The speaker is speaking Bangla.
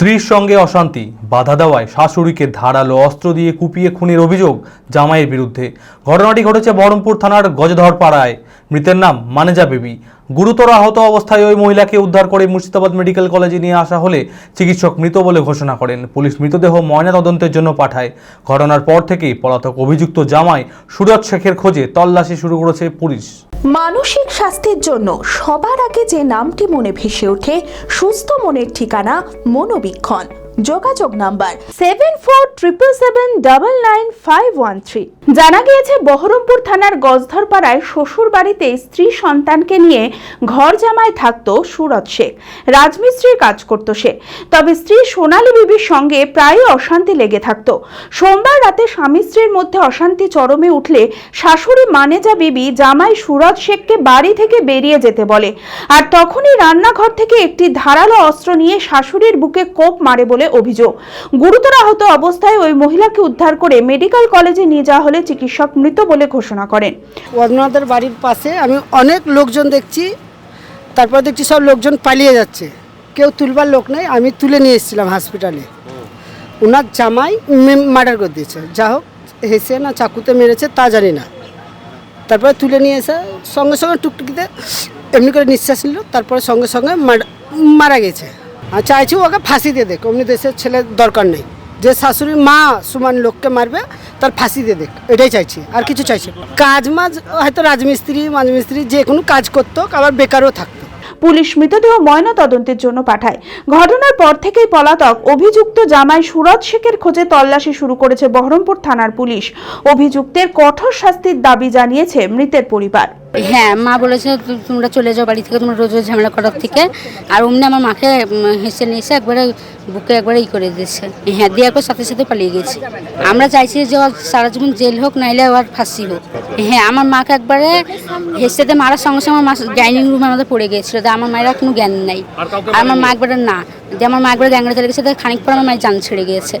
স্ত্রীর সঙ্গে অশান্তি, বাধা দেওয়ায় শাশুড়িকে ধারালো অস্ত্র দিয়ে কুপিয়ে খুনের অভিযোগ জামাইয়ের বিরুদ্ধে। ঘটনাটি ঘটেছে বহরমপুর থানার গজধর পাড়ায় মৃতের নাম মানেজা বেবি। গুরুতর আহত অবস্থায় ওই মহিলাকে উদ্ধার করে মুর্শিদাবাদ মেডিকেল কলেজে নিয়ে আসা হলে চিকিৎসক মৃত বলে ঘোষণা করেন। পুলিশ মৃতদেহ ময়নাতদন্তের জন্য পাঠায়। ঘটনার পর থেকেই পলাতক অভিযুক্ত জামাই সুরজ শেখের খোঁজে তল্লাশি শুরু করেছে পুলিশ। মানসিক স্বাস্থ্যের জন্য সবার আগে যে নামটি মনে ভেসে ওঠে, সুস্থ মনের ঠিকানা মনোবীক্ষণ। যোগাযোগ number seven four triple seven double nine five one three জানা গিয়েছে, বহরমপুর থানার গজধরপাড়ায় শ্বশুর বাড়িতে স্ত্রী সন্তানকে নিয়ে ঘর জামায় থাকতো সুরজ শেখ। রাজমিস্ত্রির কাজ করত সে। তবে স্ত্রী সোনালী বিবির সঙ্গে প্রায়ই অশান্তি লেগে থাকতো। সোমবার রাতে স্বামী স্ত্রীর মধ্যে অশান্তি চরমে উঠলে শাশুড়ি মানেজা বিবি জামাই সুরজ শেখকে বাড়ি থেকে বেরিয়ে যেতে বলে। আর তখনই রান্নাঘর থেকে একটি ধারালো অস্ত্র নিয়ে শাশুড়ির বুকে কোপ মারে বলে অভিযোগ। গুরুতর আহত অবস্থায় ওই মহিলাকে উদ্ধার করে মেডিকেল কলেজে নিয়ে যাওয়া হলে চিকিৎসক মৃত বলে ঘোষণা করেন। ওনাদের বাড়ির পাশে আমি অনেক লোকজন দেখছি, তারপর দেখছি সব লোকজন পালিয়ে যাচ্ছে। কেউ তুলবার লোক নেই, আমি তুলে নিয়ে এসেছিলাম হসপিটালে ওনার জামাই মার্ডার করে দিয়েছে। যা হোক, হেসে না চাকুতে মেরেছে, তা জানি না। তারপরে তুলে নিয়ে এসে সঙ্গে সঙ্গে টুকটুকিতে এমনি করে নিঃশ্বাস নিল, তারপরে সঙ্গে সঙ্গে মারা গেছে। আর চাইছি ওকে ফাঁসি দিয়ে দেখ অমনি দেশের ছেলের দরকার নেই। যে শাশুড়ি মা সমান লোককে মারবে, তার ফাঁসি দিয়ে দেখ এটাই চাইছি, আর কিছু চাইছি কাজ মাজ, হয়তো রাজমিস্ত্রি মাজমিস্ত্রি যে কোনো কাজ করতো, আবার বেকারও থাকতো। পুলিশ মৃতদেহ ময়না তদন্তের জন্য পাঠায়। ঘটনার পর থেকেই পলাতক অভিযুক্ত জামাই সুরজ শেখের খোঁজে তল্লাশি শুরু করেছে বহরমপুর থানার পুলিশ। অভিযুক্তের কঠোর শাস্তির দাবি জানিয়েছে মৃতের পরিবার। হ্যাঁ মা বলেছে তু- তোমরা চলে যাও বাড়ি থেকে তোমরা রোজ রোজ ঝামেলা করার থেকে। আর অমনি আমার মাকে হেসে নিয়ে এসে একবারে বুকে একবারে ই করে দিয়েছে। হ্যাঁ দিয়ে একবার সাথে সাথে পালিয়ে গেছে। আমরা চাইছি যে ওর সারা জীবন জেল হোক নাইলে ওর ফাঁসি হোক। হ্যাঁ আমার মাকে একবারে হেসেতে মারার সঙ্গে সঙ্গে আমার মা ডাইনিং রুমে আমাদের পড়ে গিয়েছিল। যে আমার মায়ের কোনো জ্ঞান নাই। আর আমার মা একবারে না। যে আমার মা একবারে গ্যাংরা চলে গেছে। তো খানিক পর আমার মায়ের জান ছেড়ে গিয়েছে।